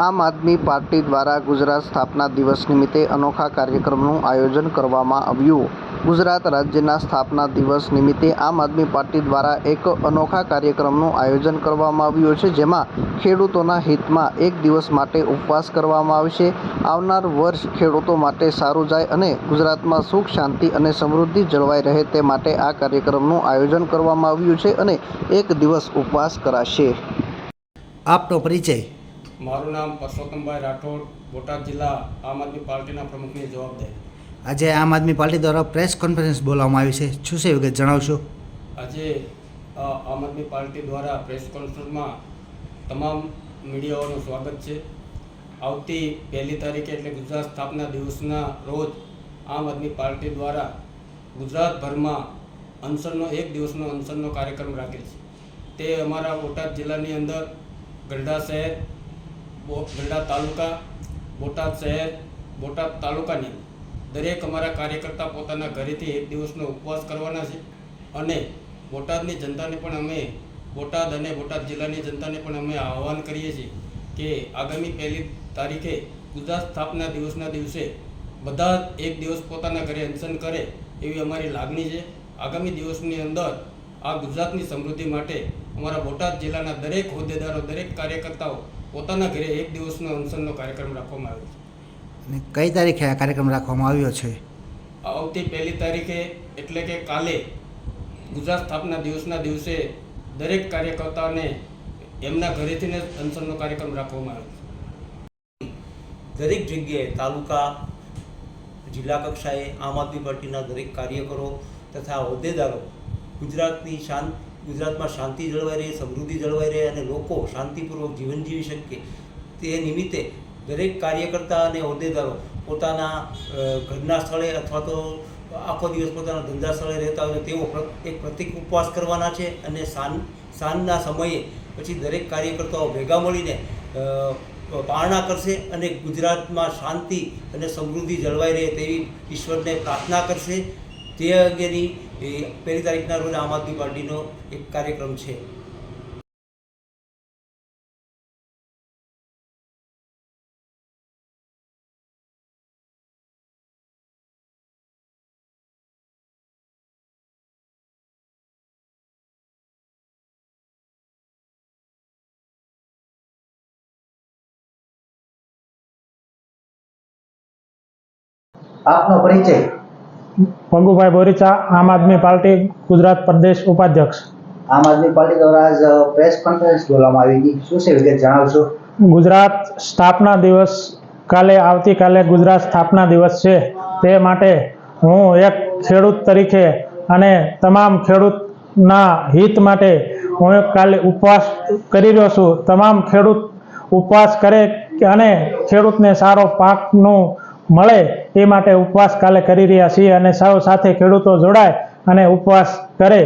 આમ આદમી પાર્ટી દ્વારા ગુજરાત સ્થાપના દિવસ નિમિત્તે અનોખા કાર્યક્રમનું આયોજન કરવામાં આવ્યું. ગુજરાત રાજ્યના સ્થાપના દિવસ નિમિત્તે આમ આદમી પાર્ટી દ્વારા એક અનોખા કાર્યક્રમનું આયોજન કરવામાં આવ્યું છે, જેમાં ખેડૂતોના હિતમાં એક દિવસ માટે ઉપવાસ કરવામાં આવશે આવનાર વર્ષ ખેડૂતો માટે સારું જાય અને ગુજરાતમાં સુખ, શાંતિ અને સમૃદ્ધિ જળવાઈ રહે તે માટે આ કાર્યક્રમનું આયોજન કરવામાં આવ્યું છે અને એક દિવસ ઉપવાસ કરાશે. આપનો પરિચય. મારું નામ પરસોત્તમભાઈ રાઠોડ બોટાદ જિલ્લા આમ આદમી પાર્ટીના પ્રમુખની જવાબદારી. આજે આમ આદમી પાર્ટી દ્વારા પ્રેસ કોન્ફરન્સ બોલાવવામાં આવી છે. શું છે વિગત જણાવશો? આજે આમ આદમી પાર્ટી દ્વારા પ્રેસ કોન્ફરન્સમાં તમામ મીડિયાઓનું સ્વાગત છે. આવતી પહેલી તારીખે એટલે ગુજરાત સ્થાપના દિવસના રોજ આમ આદમી પાર્ટી દ્વારા ગુજરાતભરમાં અનશનનો એક દિવસનો અનશનનો કાર્યક્રમ રાખેલ છે. તે અમારા બોટાદ જિલ્લાની અંદર ગઢડા શહેર ગઢડા તાલુકા, બોટાદ શહેર, બોટાદ તાલુકાની દરેક અમારા કાર્યકર્તા પોતાના ઘરેથી એક દિવસનો ઉપવાસ કરવાના છે અને બોટાદની જનતાને પણ અમે, બોટાદ અને બોટાદ જિલ્લાની જનતાને પણ અમે આહવાન કરીએ છીએ કે આગામી પહેલી તારીખે ગુજરાત સ્થાપના દિવસના દિવસે બધા એક દિવસ પોતાના ઘરે અનશન કરે એવી અમારી લાગણી છે. આગામી દિવસની અંદર આ ગુજરાતની સમૃદ્ધિ માટે અમારા બોટાદ જિલ્લાના દરેક હોદ્દેદારો, દરેક કાર્યકર્તાઓ પોતાના ઘરે એક દિવસનો અનશનનો કાર્યક્રમ રાખવામાં આવ્યો છે. અને કઈ તારીખે આ કાર્યક્રમ રાખવામાં આવ્યો છે? આવતી પહેલી તારીખે એટલે કે કાલે ગુજરાત સ્થાપના દિવસના દિવસે દરેક કાર્યકર્તાને એમના ઘરેથી જ અનશનનો કાર્યક્રમ રાખવામાં આવ્યો છે. દરેક જગ્યાએ તાલુકા જિલ્લા કક્ષાએ આમ આદમી પાર્ટીના દરેક કાર્યકરો તથા હોદ્દેદારો ગુજરાતની શાંત ગુજરાતમાં શાંતિ જળવાઈ રહે, સમૃદ્ધિ જળવાઈ રહે અને લોકો શાંતિપૂર્વક જીવન જીવી શકે તે નિમિત્તે દરેક કાર્યકર્તા અને હોદ્દેદારો પોતાના ઘરના સ્થળે અથવા તો આખો દિવસ પોતાના ધંધા સ્થળે રહેતા હોય તેવો એક પ્રતિક ઉપવાસ કરવાના છે અને સાંજ, સાંજના સમયે પછી દરેક કાર્યકર્તાઓ ભેગા મળીને પારણા કરશે અને ગુજરાતમાં શાંતિ અને સમૃદ્ધિ જળવાઈ રહે તેવી ઈશ્વરને પ્રાર્થના કરશે. તે અંગેની પહેલી તારીખના રોજ આમ આદમી પાર્ટીનો એક કાર્યક્રમ છે. આપનો પરિચય. પંગુભાઈ બોરીચા આમ આદમી પાર્ટી ગુજરાત પ્રદેશ ઉપાધ્યક્ષ. આમ આદમી પાર્ટી દ્વારા આજ પ્રેસ કોન્ફરન્સ બોલાવવામાં આવી હતી. શું છે વિગત જણાવશો? ગુજરાત સ્થાપના દિવસ કાલે આવતીકાલે ગુજરાત સ્થાપના દિવસ છે. તે માટે હું એક ખેડૂત તરીકે અને તમામ ખેડૂતના હિત માટે હું કાલે ઉપવાસ કરી રહ્યો છું. તમામ ખેડૂત ઉપવાસ કરે અને ખેડૂતને સારો પાકનું મળે એ માટે ઉપવાસ કાલે કરી રહ્યા છીએ અને સૌ સાથે ખેડૂતો જોડાય અને ઉપવાસ કરે.